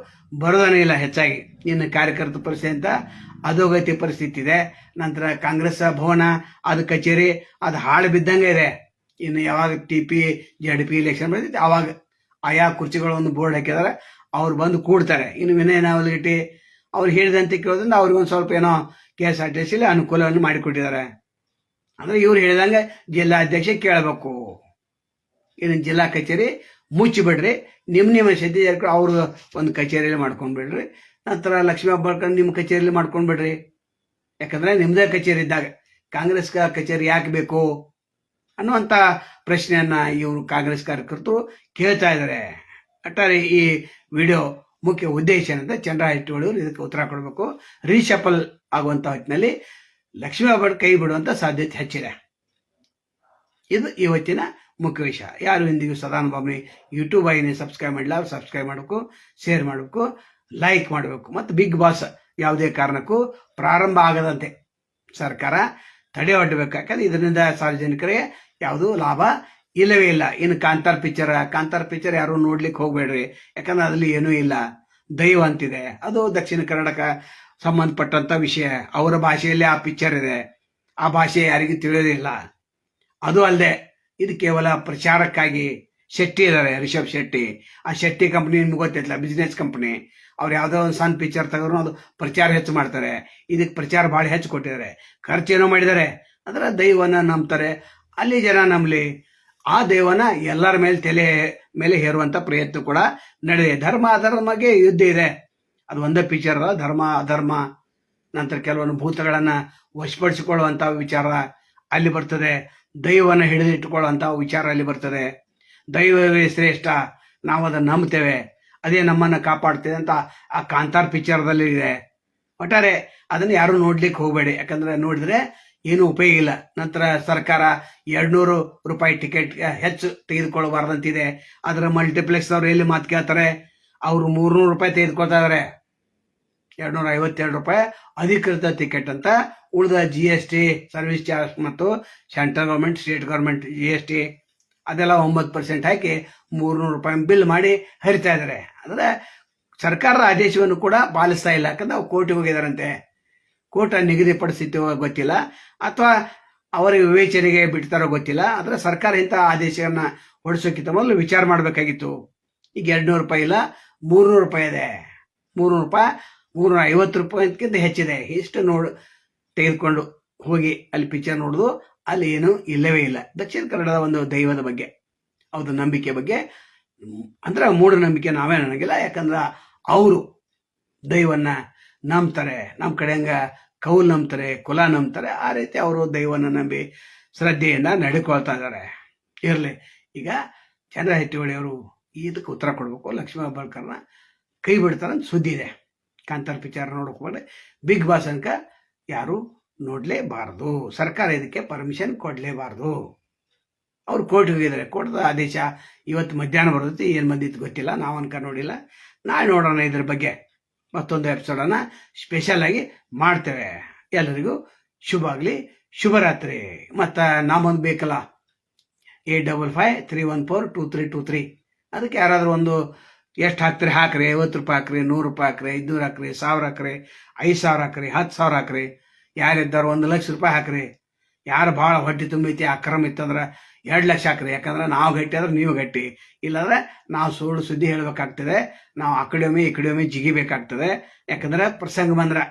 ಬರೋದನೇ ಇಲ್ಲ ಹೆಚ್ಚಾಗಿ. ಇನ್ನು ಕಾರ್ಯಕರ್ತ ಪರಿಸ್ಥಿತಿ ಅಂತ ಅಧೋಗತಿ ಪರಿಸ್ಥಿತಿ ಇದೆ. ನಂತರ ಕಾಂಗ್ರೆಸ್ ಭವನ, ಅದು ಕಚೇರಿ, ಅದು ಹಾಳು ಬಿದ್ದಂಗೆ ಇದೆ. ಇನ್ನು ಯಾವಾಗ T P Z P election ಬರ್ತೈತೆ ಆವಾಗ ಆಯಾ ಕುರ್ಚಿಗಳನ್ನು ಬೋರ್ಡ್ ಹಾಕಿದಾರೆ ಅವ್ರು ಬಂದು ಕೂಡ್ತಾರೆ. ಇನ್ನು ವಿನಯ ನಾವಲ್ಗಿಟ್ಟಿ ಅವ್ರು ಹೇಳಿದಂತೆ ಕೇಳೋದ್ರಿಂದ ಅವ್ರಿಗೊಂದು ಸ್ವಲ್ಪ ಏನೋ ಕೆ ಎಸ್ ಆರ್ ಟಿ ಸಿಲಿ ಅನುಕೂಲವನ್ನು ಮಾಡಿಕೊಟ್ಟಿದ್ದಾರೆ. ಅಂದರೆ ಇವ್ರು ಹೇಳಿದಂಗೆ ಜಿಲ್ಲಾಧ್ಯಕ್ಷ ಕೇಳಬೇಕು. ಇನ್ನು ಜಿಲ್ಲಾ ಕಚೇರಿ ಮುಚ್ಚಿಬಿಡ್ರಿ ನಿಮ್ಮ ನಿಮ್ಮ ಸದ್ಯ ಅವ್ರ ಒಂದು ಕಚೇರಿಯಲ್ಲಿ ಮಾಡ್ಕೊಂಡ್ಬಿಡ್ರಿ ನಂತರ ಲಕ್ಷ್ಮೀ ಹಬ್ಬಳ್ಕರ್ ನಿಮ್ಮ ಕಚೇರಿಯಲ್ಲಿ ಮಾಡ್ಕೊಂಡ್ಬಿಡ್ರಿ ಯಾಕಂದ್ರೆ ನಿಮ್ಮದೇ ಕಚೇರಿ ಇದ್ದಾಗ ಕಾಂಗ್ರೆಸ್ ಕಚೇರಿ ಯಾಕೆ ಬೇಕು ಅನ್ನುವಂಥ ಪ್ರಶ್ನೆಯನ್ನ ಇವರು ಕಾಂಗ್ರೆಸ್ ಕಾರ್ಯಕರ್ತರು ಕೇಳ್ತಾ ಇದ್ದಾರೆ ಒಟ್ಟಾರೆ ಈ ವಿಡಿಯೋ ಮುಖ್ಯ ಉದ್ದೇಶ ಏನಂದ್ರೆ ಚಂದ್ರ ಹಿಟ್ಟೋಳು ಇದಕ್ಕೆ ಉತ್ತರ ಕೊಡಬೇಕು. ರೀಶಫಲ್ ಆಗುವಂತ ಹೊತ್ತಿನಲ್ಲಿ ಲಕ್ಷ್ಮೀ ಹಬ್ಬ ಕೈ ಬಿಡುವಂಥ ಸಾಧ್ಯತೆ ಹೆಚ್ಚಿದೆ. ಇದು ಇವತ್ತಿನ ಮುಖ್ಯ ವಿಷಯ ಯಾರು ಇಂದಿಗೂ ಸದಾನುಭಾವನೆ ಯೂಟ್ಯೂಬ್ ಆಗಿ ಸಬ್ಸ್ಕ್ರೈಬ್ ಮಾಡಿಲ್ಲ ಸಬ್ಸ್ಕ್ರೈಬ್ ಮಾಡಬೇಕು ಶೇರ್ ಮಾಡಬೇಕು ಲೈಕ್ ಮಾಡಬೇಕು. ಮತ್ತು ಬಿಗ್ ಬಾಸ್ ಯಾವುದೇ ಕಾರಣಕ್ಕೂ ಪ್ರಾರಂಭ ಆಗದಂತೆ ಸರ್ಕಾರ ತಡೆ ಒಡ್ಡಬೇಕು ಯಾಕಂದ್ರೆ ಇದರಿಂದ ಸಾರ್ವಜನಿಕರಿಗೆ ಯಾವುದೂ ಲಾಭ ಇಲ್ಲವೇ ಇಲ್ಲ. ಇನ್ನು ಕಾಂತಾರ್ ಪಿಕ್ಚರ್ ಕಾಂತಾರ್ ಪಿಕ್ಚರ್ ಯಾರು ನೋಡ್ಲಿಕ್ಕೆ ಹೋಗ್ಬೇಡ್ರಿ. ಯಾಕಂದ್ರೆ ಅದರಲ್ಲಿ ಏನೂ ಇಲ್ಲ. ದೈವ ಅಂತಿದೆ. ಅದು ದಕ್ಷಿಣ ಕನ್ನಡಕ್ಕೆ ಸಂಬಂಧಪಟ್ಟಂತ ವಿಷಯ. ಅವರ ಭಾಷೆಯಲ್ಲಿ ಆ ಪಿಕ್ಚರ್ ಇದೆ. ಆ ಭಾಷೆ ಯಾರಿಗೂ ತಿಳಿಯೋದಿಲ್ಲ. ಅದು ಅಲ್ಲದೆ ಇದು ಕೇವಲ ಪ್ರಚಾರಕ್ಕಾಗಿ ಶೆಟ್ಟಿ ಇದ್ದಾರೆ, ರಿಷಬ್ ಶೆಟ್ಟಿ. ಆ ಶೆಟ್ಟಿ ಕಂಪ್ನಿ ನಿಮ್ಗೆ ಗೊತ್ತಿಲ್ಲ ಬಿಸ್ನೆಸ್ ಕಂಪ್ನಿ ಅವ್ರು ಯಾವುದೋ ಒಂದು ಸಣ್ಣ ಪಿಕ್ಚರ್ ತೆಗೆದ್ರು ಅದು ಪ್ರಚಾರ ಹೆಚ್ಚು ಮಾಡ್ತಾರೆ. ಇದಕ್ಕೆ ಪ್ರಚಾರ ಭಾಳ ಹೆಚ್ಚು ಕೊಟ್ಟಿದ್ದಾರೆ. ಖರ್ಚೇನೋ ಮಾಡಿದ್ದಾರೆ. ಅಂದ್ರೆ ದೈವನ ನಂಬ್ತಾರೆ. ಅಲ್ಲಿ ಜನ ನಂಬಲಿ, ಆ ದೈವನ ಎಲ್ಲರ ಮೇಲೆ ತಲೆ ಮೇಲೆ ಹೇರುವಂಥ ಪ್ರಯತ್ನ ಕೂಡ ನಡೆದಿದೆ. ಧರ್ಮ ಅಧರ್ಮಗೆ ಯುದ್ಧ ಇದೆ. ಅದು ಒಂದೇ ಪಿಕ್ಚರ್ ಧರ್ಮ, ಅಧರ್ಮ. ನಂತರ ಕೆಲವೊಂದು ಭೂತಗಳನ್ನ ವಶಪಡಿಸಿಕೊಳ್ಳುವಂತ ವಿಚಾರ ಅಲ್ಲಿ ಬರ್ತದೆ. ದೈವನ ಹಿಡಿದಿಟ್ಟುಕೊಳ್ಳುವಂತಹ ವಿಚಾರ ಅಲ್ಲಿ ಬರ್ತದೆ. ದೈವವೇ ಶ್ರೇಷ್ಠ ನಾವು ಅದನ್ನು ನಂಬ್ತೇವೆ ಅದೇ ನಮ್ಮನ್ನು ಕಾಪಾಡ್ತೇವೆ ಅಂತ ಆ ಕಾಂತಾರ್ ಪಿಕ್ಚರ್ದಲ್ಲಿ ಇದೆ. ಒಟ್ಟಾರೆ ಅದನ್ನು ಯಾರು ನೋಡ್ಲಿಕ್ಕೆ ಹೋಗಬೇಡಿ. ಯಾಕಂದ್ರೆ ನೋಡಿದ್ರೆ ಏನು ಉಪಯೋಗ ಇಲ್ಲ. ನಂತರ ಸರ್ಕಾರ ಎರಡ್ನೂರು ರೂಪಾಯಿ ಟಿಕೆಟ್ ಹೆಚ್ಚು ತೆಗೆದುಕೊಳ್ಳಬಾರ್ದಂತಿದೆ. ಅದರ ಮಲ್ಟಿಪ್ಲೆಕ್ಸ್ ಅವರು ಎಲ್ಲಿ ಮಾತು ಕೇಳ್ತಾರೆ? ಅವರು ಮೂರ್ನೂರು ರೂಪಾಯಿ ತೆಗೆದುಕೊಳ್ತಾ ಇದಾರೆ. ಎರಡ್ನೂರ ಐವತ್ತೆರಡು ರೂಪಾಯಿ ಅಧಿಕೃತ ಟಿಕೆಟ್ ಅಂತ ಉಳಿದ G S T service charge ಮತ್ತು central government state government G S T ಅದೆಲ್ಲ ಒಂಬತ್ತು ಪರ್ಸೆಂಟ್ ಹಾಕಿ ಮೂರ್ನೂರು ರೂಪಾಯಿ ಬಿಲ್ ಮಾಡಿ ಹರಿತಾ ಇದ್ದಾರೆ. ಅಂದ್ರೆ ಸರ್ಕಾರದ ಆದೇಶವನ್ನು ಕೂಡ ಪಾಲಿಸ್ತಾ ಇಲ್ಲ. ಯಾಕಂದ್ರೆ ಅವ್ರು ಕೋರ್ಟಿಗೆ ಹೋಗಿದಾರಂತೆ ಕೋರ್ಟ್ ನಿಗದಿಪಡಿಸಿತ್ತು ಗೊತ್ತಿಲ್ಲ. ಅಥವಾ ಅವರ ವಿವೇಚನೆಗೆ ಬಿಡ್ತಾರೋ ಗೊತ್ತಿಲ್ಲ. ಆದರೆ ಸರ್ಕಾರ ಇಂಥ ಆದೇಶವನ್ನು ಹೊಡಿಸೋಕ್ಕಿಂತ ಮೊದಲು ವಿಚಾರ ಮಾಡಬೇಕಾಗಿತ್ತು. ಈಗ ಎರಡ್ನೂರು ರೂಪಾಯಿ ಇಲ್ಲ, ಮೂರ್ನೂರು ರೂಪಾಯಿ ಇದೆ. ಮೂರ್ನೂರು ರೂಪಾಯಿ ಮೂರ್ನೂರ ಐವತ್ತು ರೂಪಾಯಿಗಿಂತ ಹೆಚ್ಚಿದೆ. ಇಷ್ಟು ನೋಡು. ತೆಗೆದುಕೊಂಡು ಹೋಗಿ ಅಲ್ಲಿ ಪಿಕ್ಚರ್ ನೋಡುದು. ಅಲ್ಲಿ ಏನು ಇಲ್ಲವೇ ಇಲ್ಲ. ದಕ್ಷಿಣ ಕನ್ನಡದ ಒಂದು ದೈವದ ಬಗ್ಗೆ ಅವ್ರ ನಂಬಿಕೆ ಬಗ್ಗೆ. ಅಂದ್ರೆ ಮೂಢನಂಬಿಕೆ ನಾವೇ ನನಗಿಲ್ಲ ಯಾಕಂದ್ರೆ ಅವರು ದೈವನ್ನ ನಂಬ್ತಾರೆ. ನಮ್ಮ ಕಡೆ ಹಂಗ ಕೌಲ್ ನಂಬ್ತಾರೆ, ಕುಲ ನಂಬ್ತಾರೆ. ಆ ರೀತಿ ಅವರು ದೈವನ ನಂಬಿ ಶ್ರದ್ಧೆಯಿಂದ ನಡ್ಕೊಳ್ತಾ ಇದ್ದಾರೆ. ಇರಲಿ. ಈಗ ಚಂದ್ರ ಅವರು ಇದಕ್ಕೆ ಉತ್ತರ ಕೊಡಬೇಕು. ಲಕ್ಷ್ಮೀ ಹೆಬ್ಬಾಳ್ಕರ್ನ ಕೈ ಬಿಡ್ತಾರಂತ ಸುದ್ದಿ ಇದೆ. ಕಾಂತಾರ ಪಿಕ್ಚರ್ ನೋಡಕ್ ಹೋಗ್ರೆ ಬಿಗ್ ಬಾಸ್ ಅನ್ಕ ಯಾರು ನೋಡಲೇಬಾರದು. ಸರ್ಕಾರ ಇದಕ್ಕೆ ಪರ್ಮಿಷನ್ ಕೊಡಲೇಬಾರ್ದು. ಅವ್ರು ಕೋರ್ಟ್ ಹೋಗಿದ್ದಾರೆ. ಕೋರ್ಟ್ದ ಆದೇಶ ಇವತ್ತು ಮಧ್ಯಾಹ್ನ ಬರ್ತೈತಿ. ಏನು ಬಂದಿತ್ತು ಗೊತ್ತಿಲ್ಲ. ನಾವು ಅನ್ಕ ನೋಡಿಲ್ಲ. ನಾಳೆ ನೋಡೋಣ ಇದ್ರ ಬಗ್ಗೆ. ಮತ್ತೊಂದು ಎಪಿಸೋಡನ್ನು ಸ್ಪೆಷಲ್ ಆಗಿ ಮಾಡ್ತೇವೆ. ಎಲ್ಲರಿಗೂ ಶುಭ ಆಗಲಿ. ಶುಭರಾತ್ರಿ. ಮತ್ತು ನಾಮೊಂದು ಬೇಕಲ್ಲ? Eight double five three one four two three two three. ಅದಕ್ಕೆ ಯಾರಾದರೂ ಒಂದು ಎಷ್ಟು ಹಾಕ್ತೀರಿ? ಹಾಕ್ರಿ, ಐವತ್ತು ರೂಪಾಯಿ ಹಾಕ್ರಿ, ನೂರು ರೂಪಾಯಿ ಹಾಕ್ರಿ, ಐದುನೂರು ಹಾಕ್ರಿ, ಸಾವಿರ ಹಾಕ್ರಿ, ಐದು ಸಾವಿರ ಹಾಕ್ರಿ, ಹತ್ತು ಸಾವಿರ ಹಾಕ್ರಿ. ಯಾರಿದ್ದಾರೋ ಒಂದು ಲಕ್ಷ ರೂಪಾಯಿ ಹಾಕ್ರಿ. ಯಾರು ಭಾಳ ಹೊಟ್ಟೆ ತುಂಬೈತಿ, ಅಕ್ರಮ ಇತ್ತಂದ್ರೆ ಎರಡು ಲಕ್ಷ ಹಾಕ್ರಿ. ಯಾಕಂದ್ರೆ ನಾವು ಗಟ್ಟಿ ಆದ್ರೆ ನೀವು ಗಟ್ಟಿ. ಇಲ್ಲಾಂದ್ರೆ ನಾವು ಸುಳ್ಳು ಸುದ್ದಿ ಹೇಳ್ಬೇಕಾಗ್ತದೆ. ನಾವು ಆ ಒಮ್ಮೆ ಈ ಒಮ್ಮೆ ಜಿಗಿಬೇಕಾಗ್ತದೆ. ಯಾಕಂದ್ರೆ ಪ್ರಸಂಗ ಬಂದ್ರೆ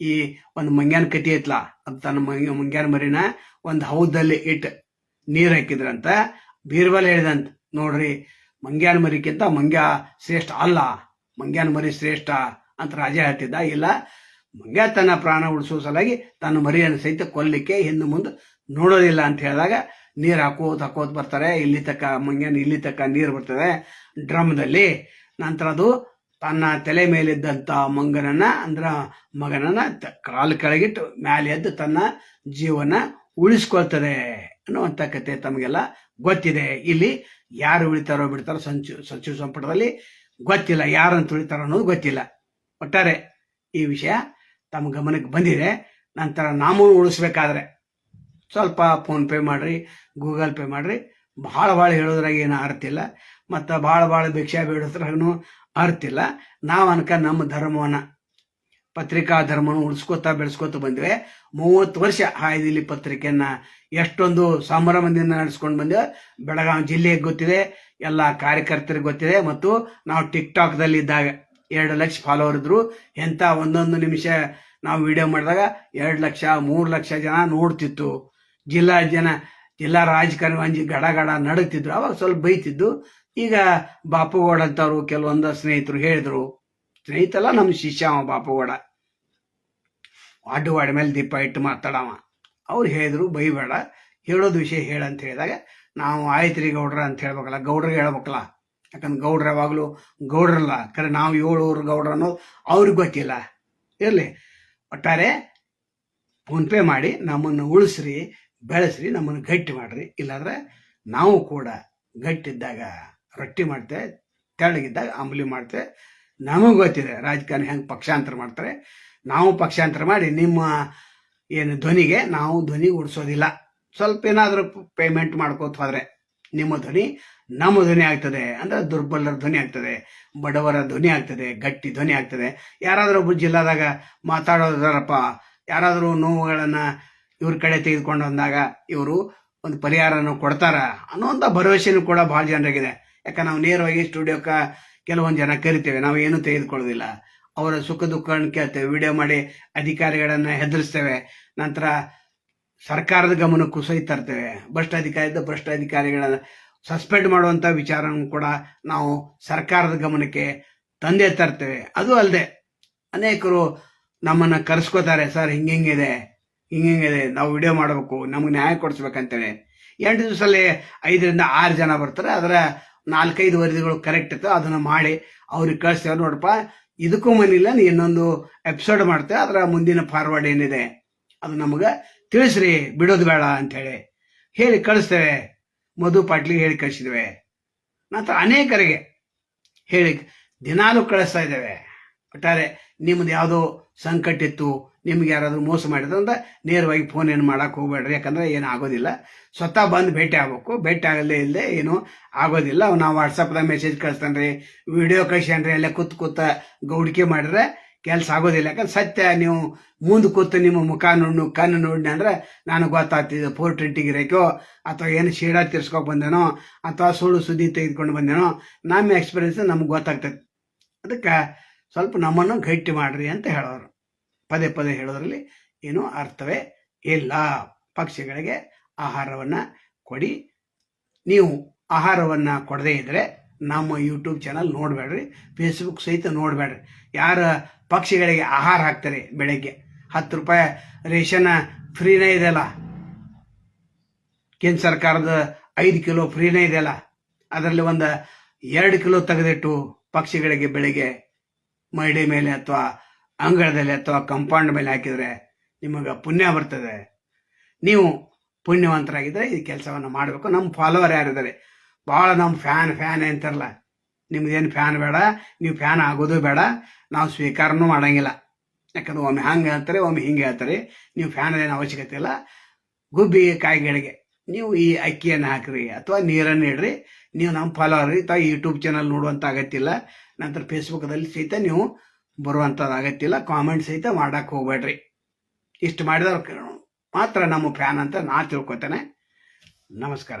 ಈ ಒಂದು ಮಂಗ್ಯಾನ ಕತಿ ಐತ್ಲ, ಅದು ತನ್ನ ಮಂಗ, ಮಂಗ್ಯಾನ ಮರಿನ ಒಂದು ಹೌದಲ್ಲಿ ಇಟ್ಟು ನೀರು ಹಾಕಿದ್ರಂತ, ಬೀರ್ಬಲ್ ಹೇಳಿದಂತ. ನೋಡ್ರಿ ಮಂಗ್ಯಾನ ಮರಿಕ್ಕಿಂತ ಮಂಗ್ಯ ಶ್ರೇಷ್ಠ ಅಲ್ಲ. ಮಂಗ್ಯಾನ ಮರಿ ಶ್ರೇಷ್ಠ ಅಂತ ರಾಜ ಹೇಳ್ತಿದ್ದ. ಇಲ್ಲ, ಮಂಗ್ಯ ತನ್ನ ಪ್ರಾಣ ಉಳಿಸೋ ಸಲುವಾಗಿ ತನ್ನ ಮರಿಯನ್ನು ಸಹಿತ ಕೊಲ್ಲಿಕ್ಕೆ ಹಿಂದೆ ಮುಂದೆ ನೋಡೋದಿಲ್ಲ ಅಂತ ಹೇಳಿದಾಗ ನೀರು ಹಾಕೋತ್ ಹಾಕೋತ್ ಬರ್ತಾರೆ. ಇಲ್ಲಿ ತಕ್ಕ ಮಂಗ್ಯನ ಇಲ್ಲಿ ತಕ್ಕ ನೀರು ಬರ್ತದೆ. ಡ್ರಮ್ದಲ್ಲಿ ನಂತರ ಅದು ತನ್ನ ತಲೆ ಮೇಲಿದ್ದಂಥ ಮಂಗನನ್ನ ಅಂದ್ರ ಮಗನನ್ನ ಕಾಲು ಕೆಳಗಿಟ್ಟು ಮ್ಯಾಲೆ ಎದ್ದು ತನ್ನ ಜೀವನ ಉಳಿಸ್ಕೊಳ್ತದೆ ಅನ್ನುವಂಥ ಕತೆ ತಮಗೆಲ್ಲ ಗೊತ್ತಿದೆ. ಇಲ್ಲಿ ಯಾರು ಉಳಿತಾರೋ ಬಿಡ್ತಾರೋ ಸಂಚು ಸಚಿವ ಸಂಪುಟದಲ್ಲಿ ಗೊತ್ತಿಲ್ಲ, ಯಾರಂತ ಉಳಿತಾರೋ ಅನ್ನೋದು ಗೊತ್ತಿಲ್ಲ. ಒಟ್ಟಾರೆ ಈ ವಿಷಯ ತಮ್ಮ ಗಮನಕ್ಕೆ ಬಂದಿದೆ. ನಂತರ ನಾವು ಉಳಿಸ್ಬೇಕಾದ್ರೆ ಸ್ವಲ್ಪ ಫೋನ್ ಪೇ ಮಾಡಿರಿ, ಗೂಗಲ್ ಪೇ ಮಾಡಿರಿ. ಭಾಳ ಭಾಳ ಹೇಳೋದ್ರಾಗ ಏನು ಅರ್ಥ ಇಲ್ಲ. ಮತ್ತು ಭಾಳ ಭಾಳ ಭಿಕ್ಷಾ ಬೇಡೋದ್ರಾಗೂ ಇಲ್ಲ. ನಾವು ಅನ್ಕ ನಮ್ಮ ಧರ್ಮವನ್ನು ಪತ್ರಿಕಾ ಧರ್ಮನ ಉಳಿಸ್ಕೋತಾ ಬೆಳೆಸ್ಕೋತ ಬಂದ್ವಿ. ಮೂವತ್ತು ವರ್ಷ ಹಾಯ್ದಿಲಿ ಪತ್ರಿಕೆಯನ್ನ ಎಷ್ಟೊಂದು ಸಂಭ್ರಮದಿಂದ ನಡೆಸ್ಕೊಂಡು ಬಂದಿವೆ. ಬೆಳಗಾವಿ ಜಿಲ್ಲೆಗೆ ಗೊತ್ತಿದೆ, ಎಲ್ಲ ಕಾರ್ಯಕರ್ತರಿಗೆ ಗೊತ್ತಿದೆ ಮತ್ತು ನಾವು ಟಿಕ್ ಟಾಕ್ದಲ್ಲಿ ಇದ್ದಾಗ ಎರಡು ಲಕ್ಷ ಫಾಲೋವರ್ ಇದ್ರು. ಎಂಥ ಒಂದೊಂದು ನಿಮಿಷ ನಾವು ವಿಡಿಯೋ ಮಾಡಿದಾಗ ಎರಡು ಲಕ್ಷ, ಮೂರು ಲಕ್ಷ ಜನ ನೋಡ್ತಿತ್ತು. ಜಿಲ್ಲಾ ಜನ, ಜಿಲ್ಲಾ ರಾಜಕಾರಣಿ ಒಂಜಿ ಗಡ ಗಡ ನಡಗ್ತಿದ್ರು ಅವಾಗ ಸ್ವಲ್ಪ ಬೈತಿದ್ದು. ಈಗ ಬಾಪುಗೌಡ ಅಂತವ್ರು ಕೆಲವೊಂದು ಸ್ನೇಹಿತರು ಹೇಳಿದ್ರು. ಸ್ನೇಹಿತಲ್ಲ ನಮ್ಮ ಶಿಷ್ಯ ಬಾಪುಗೌಡ. ಅಡ್ಡವಾಡ ಮೇಲೆ ದೀಪ ಇಟ್ಟು ಮಾತಾಡವ. ಅವ್ರು ಹೇಳಿದ್ರು, ಬೈಬೇಡ, ಹೇಳೋದು ವಿಷಯ ಹೇಳ ಅಂತ ಹೇಳಿದಾಗ ನಾವು ಆಯ್ತ್ರಿ ಗೌಡ್ರ ಅಂತ ಹೇಳ್ಬೇಕಲ್ಲ, ಗೌಡ್ರಿಗೆ ಹೇಳ್ಬೇಕಲ್ಲ. ಯಾಕಂದ್ರೆ ಗೌಡ್ರ ಯಾವಾಗಲೂ ಗೌಡ್ರಲ್ಲ. ಕರೆ ನಾವು ಏಳೂರು ಗೌಡ್ರ ಅನ್ನೋದು ಅವ್ರಿಗೆ ಗೊತ್ತಿಲ್ಲ. ಇರಲಿ. ಒಟ್ಟಾರೆ ಫೋನ್ಪೇ ಮಾಡಿ, ನಮ್ಮನ್ನು ಉಳಿಸ್ರಿ, ಬೆಳೆಸ್ರಿ, ನಮ್ಮನ್ನು ಗಟ್ಟಿ ಮಾಡ್ರಿ. ಇಲ್ಲಾಂದ್ರೆ ನಾವು ಕೂಡ ಗಟ್ಟಿದ್ದಾಗ, ರೊಟ್ಟಿ ಮಾಡ್ತೇವೆ ತೆಳ್ಳಗಿದ್ದಾಗ, ಅಂಬಲಿ ಮಾಡ್ತೇವೆ ನಮಗೆ ಗೊತ್ತಿದೆ ರಾಜಕಾರಣಿ ಹೆಂಗೆ ಪಕ್ಷಾಂತರ ಮಾಡ್ತಾರೆ. ನಾವು ಪಕ್ಷಾಂತರ ಮಾಡಿ ನಿಮ್ಮ ಏನು ಧ್ವನಿಗೆ ನಾವು ಧ್ವನಿ ಉಡಿಸೋದಿಲ್ಲ. ಸ್ವಲ್ಪ ಏನಾದರೂ ಪೇಮೆಂಟ್ ಮಾಡ್ಕೋತ ಹೋದರೆ ನಿಮ್ಮ ಧ್ವನಿ ನಮ್ಮ ಧ್ವನಿ ಆಗ್ತದೆ. ಅಂದ್ರೆ ದುರ್ಬಲರ ಧ್ವನಿ ಆಗ್ತದೆ, ಬಡವರ ಧ್ವನಿ ಆಗ್ತದೆ, ಗಟ್ಟಿ ಧ್ವನಿ ಆಗ್ತದೆ. ಯಾರಾದರೂ ಒಬ್ಬರು ಜಿಲ್ಲಾದಾಗ ಮಾತಾಡೋದಾರಪ್ಪ, ಯಾರಾದರೂ ನೋವುಗಳನ್ನು ಇವ್ರ ಕಡೆ ತೆಗೆದುಕೊಂಡು ಬಂದಾಗ ಇವರು ಒಂದು ಪರಿಹಾರನ ಕೊಡ್ತಾರ ಅನ್ನೋಂಥ ಭರವಸೆನೂ ಕೂಡ ಭಾಳ ಜನರಿಗಿದೆ. ಯಾಕಂದ್ರೆ ನಾವು ನೇರವಾಗಿ ಸ್ಟುಡಿಯೋಕ್ಕೆ ಕೆಲವೊಂದು ಜನ ಕರಿತೇವೆ. ನಾವು ಏನೂ ತೆಗೆದುಕೊಳ್ಳೋದಿಲ್ಲ. ಅವರ ಸುಖ ದುಃಖಗಳನ್ನು ಕೇಳ್ತೇವೆ ವಿಡಿಯೋ ಮಾಡಿ ಅಧಿಕಾರಿಗಳನ್ನು ಹೆದರಿಸ್ತೇವೆ. ನಂತರ ಸರ್ಕಾರದ ಗಮನಕ್ಕೂ ಸಹಿತ ತರ್ತೇವೆ. ಭ್ರಷ್ಟ ಅಧಿಕಾರಿಗಳನ್ನು ಸಸ್ಪೆಂಡ್ ಮಾಡುವಂಥ ವಿಚಾರವನ್ನು ಕೂಡ ನಾವು ಸರ್ಕಾರದ ಗಮನಕ್ಕೆ ತಂದೆ ತರ್ತೇವೆ. ಅದು ಅಲ್ಲದೆ ಅನೇಕರು ನಮ್ಮನ್ನು ಕರೆಸ್ಕೋತಾರೆ, ಸರ್ ಹಿಂಗಿದೆ ಹಿಂಗಿದೆ ನಾವು ವಿಡಿಯೋ ಮಾಡಬೇಕು, ನಮ್ಗೆ ನ್ಯಾಯ ಕೊಡಿಸ್ಬೇಕಂತೇಳಿ. ಎಂಟು ದಿವಸದಲ್ಲಿ ಐದರಿಂದ ಆರು ಜನ ಬರ್ತಾರೆ. ಅದರ ನಾಲ್ಕೈದು ವರದಿಗಳು ಕರೆಕ್ಟ್ ಇತ್ತು ಅದನ್ನು ಮಾಡಿ ಅವ್ರಿಗೆ ಕಳಿಸ್ತೇವೆ. ನೋಡಪ್ಪ ಇದಕ್ಕೂ ಮನಿಲ್ಲ ನೀ ಇನ್ನೊಂದು ಎಪಿಸೋಡ್ ಮಾಡ್ತೆ, ಅದರ ಮುಂದಿನ ಫಾರ್ವರ್ಡ್ ಏನಿದೆ, ಅದು ನಮಗೆ ತಿಳಿಸ್ರಿ, ಬಿಡೋದು ಬೇಡ ಅಂಥೇಳಿ. ಹೇಳಿ ಕಳಿಸ್ತೇವೆ. ಮಧು ಪಾಟ್ಲಿಗೆ ಹೇಳಿ ಕಳಿಸಿದ್ದೇವೆ ನಂತರ ಅನೇಕರಿಗೆ ಹೇಳಿ ದಿನಾಲೂ ಕಳಿಸ್ತಾ ಇದ್ದೇವೆ. ಒಟ್ಟಾರೆ ನಿಮ್ದು ಯಾವುದೋ ಸಂಕಟ ಇತ್ತು ನಿಮ್ಗೆ ಯಾರಾದರೂ ಮೋಸ ಮಾಡಿದ್ರೆ ನೇರವಾಗಿ ಫೋನ್ ಏನು ಮಾಡೋಕೆ ಹೋಗ್ಬೇಡ್ರಿ. ಯಾಕಂದ್ರೆ ಏನು ಆಗೋದಿಲ್ಲ. ಸ್ವತಃ ಬಂದು ಭೇಟಿ ಆಗ್ಬೇಕು. ಭೇಟಿ ಆಗಲೇ ಇಲ್ಲದೆ ಏನು ಆಗೋದಿಲ್ಲ. ನಾವು ವಾಟ್ಸಪ್ದಾಗ ಮೆಸೇಜ್ ಕಳಿಸ್ತಾನೆ ವಿಡಿಯೋ ಕಳ್ಸ್ಯಾನ್ರಿ. ಅಲ್ಲೇ ಕೂತ್ ಕೂತ ಗೌಡಿಕೆ ಮಾಡಿದ್ರೆ ಕೆಲಸ ಆಗೋದಿಲ್ಲ. ಯಾಕಂದ್ರೆ ಸತ್ಯ, ನೀವು ಮುಂದೆ ಕೂತು ನಿಮ್ಮ ಮುಖ ನೋಡು ಕಣ್ಣು ನೋಡಿ ಅಂದ್ರೆ ನನಗೆ ಗೊತ್ತಾಗ್ತಿದ್ದೆ ಫೋರ್ ಟ್ವೆಂಟಿಗೆ ಅಥವಾ ಏನು ಶೀಡ ತಿರ್ಸ್ಕೊಕ್ ಬಂದೇನೋ ಅಥವಾ ಸುಳ್ಳು ಸುದ್ದಿ ತೆಗೆದುಕೊಂಡು ಬಂದೇನೋ ನಮ್ಮ ಎಕ್ಸ್ಪೀರಿಯನ್ಸ್ ನಮ್ಗೆ ಗೊತ್ತಾಗ್ತದೆ. ಅದಕ್ಕೆ ಸ್ವಲ್ಪ ನಮ್ಮನ್ನು ಗಟ್ಟಿ ಮಾಡ್ರಿ ಅಂತ ಹೇಳೋರು. ಪದೇ ಪದೇ ಹೇಳೋದ್ರಲ್ಲಿ ಏನೂ ಅರ್ಥವೇ ಇಲ್ಲ. ಪಕ್ಷಿಗಳಿಗೆ ಆಹಾರವನ್ನು ಕೊಡಿ. ನೀವು ಆಹಾರವನ್ನು ಕೊಡದೇ ಇದ್ದರೆ ನಮ್ಮ ಯೂಟ್ಯೂಬ್ ಚಾನಲ್ ನೋಡಬೇಡ್ರಿ ಫೇಸ್ಬುಕ್ ಸಹಿತ ನೋಡಬೇಡ್ರಿ. ಯಾರ ಪಕ್ಷಿಗಳಿಗೆ ಆಹಾರ ಹಾಕ್ತಾರೆ ಬೆಳಗ್ಗೆ, ಹತ್ತು ರೂಪಾಯಿ ರೇಷನ್ ಫ್ರೀನೇ ಇದೆಯಲ್ಲ? ಕೇಂದ್ರ ಸರ್ಕಾರದ ಐದು ಕಿಲೋ ಫ್ರೀನೇ ಇದೆಯಲ್ಲ? ಅದರಲ್ಲಿ ಒಂದು ಎರಡು ಕಿಲೋ ತೆಗೆದಿಟ್ಟು ಪಕ್ಷಿಗಳಿಗೆ ಬೆಳಿಗ್ಗೆ ಮೈಡೆ ಮೇಲೆ ಅಥವಾ ಅಂಗಳದಲ್ಲಿ ಅಥವಾ ಕಂಪೌಂಡ್ ಮೇಲೆ ಹಾಕಿದರೆ ನಿಮಗೆ ಪುಣ್ಯ ಬರ್ತದೆ. ನೀವು ಪುಣ್ಯವಂತರಾಗಿದ್ದರೆ ಈ ಕೆಲಸವನ್ನು ಮಾಡಬೇಕು. ನಮ್ಮ ಫಾಲೋವರ್ ಯಾರಿದ್ದಾರೆ? ಭಾಳ ನಮ್ಮ ಫ್ಯಾನ್ ಫ್ಯಾನ್ ಅಂತಾರಲ್ಲ. ನಿಮ್ದೇನು ಫ್ಯಾನ್ ಬೇಡ, ನೀವು ಫ್ಯಾನ್ ಆಗೋದು ಬೇಡ. ನಾವು ಸ್ವೀಕಾರನೂ ಮಾಡೋಂಗಿಲ್ಲ. ಯಾಕಂದ್ರೆ ಒಮ್ಮೆ ಹಂಗೆ ಹೇಳ್ತಾರೆ, ಒಮ್ಮೆ ಹಿಂಗೆ ಹೇಳ್ತಾರೆ. ನೀವು ಫ್ಯಾನ್ ಏನು ಅವಶ್ಯಕತೆ ಇಲ್ಲ. ಗುಬ್ಬಿ ಕಾಯಿಗಳಿಗೆ ನೀವು ಈ ಅಕ್ಕಿಯನ್ನು ಹಾಕ್ರಿ ಅಥವಾ ನೀರನ್ನು ಇಡ್ರಿ. ನೀವು ನಮ್ಮ ಫಾಲೋವರ್ ಅಥವಾ ಯೂಟ್ಯೂಬ್ ಚಾನಲ್ ನೋಡುವಂಥ ಅಗತ್ಯ ನಂತರ ಫೇಸ್ಬುಕ್ದಲ್ಲಿ ಸಹಿತ ನೀವು ಬರುವಂಥದ್ದು ಆಗತ್ತಿಲ್ಲ ಕಾಮೆಂಟ್ ಸಹಿತ ಮಾಡೋಕ್ಕೆ ಹೋಗ್ಬೇಡ್ರಿ. ಇಷ್ಟು ಮಾಡಿದವ್ರು ಮಾತ್ರ ನಮ್ಮ ಫ್ಯಾನ್ ಅಂತ ನಾ ತಿಳ್ಕೊತೇನೆ. ನಮಸ್ಕಾರ.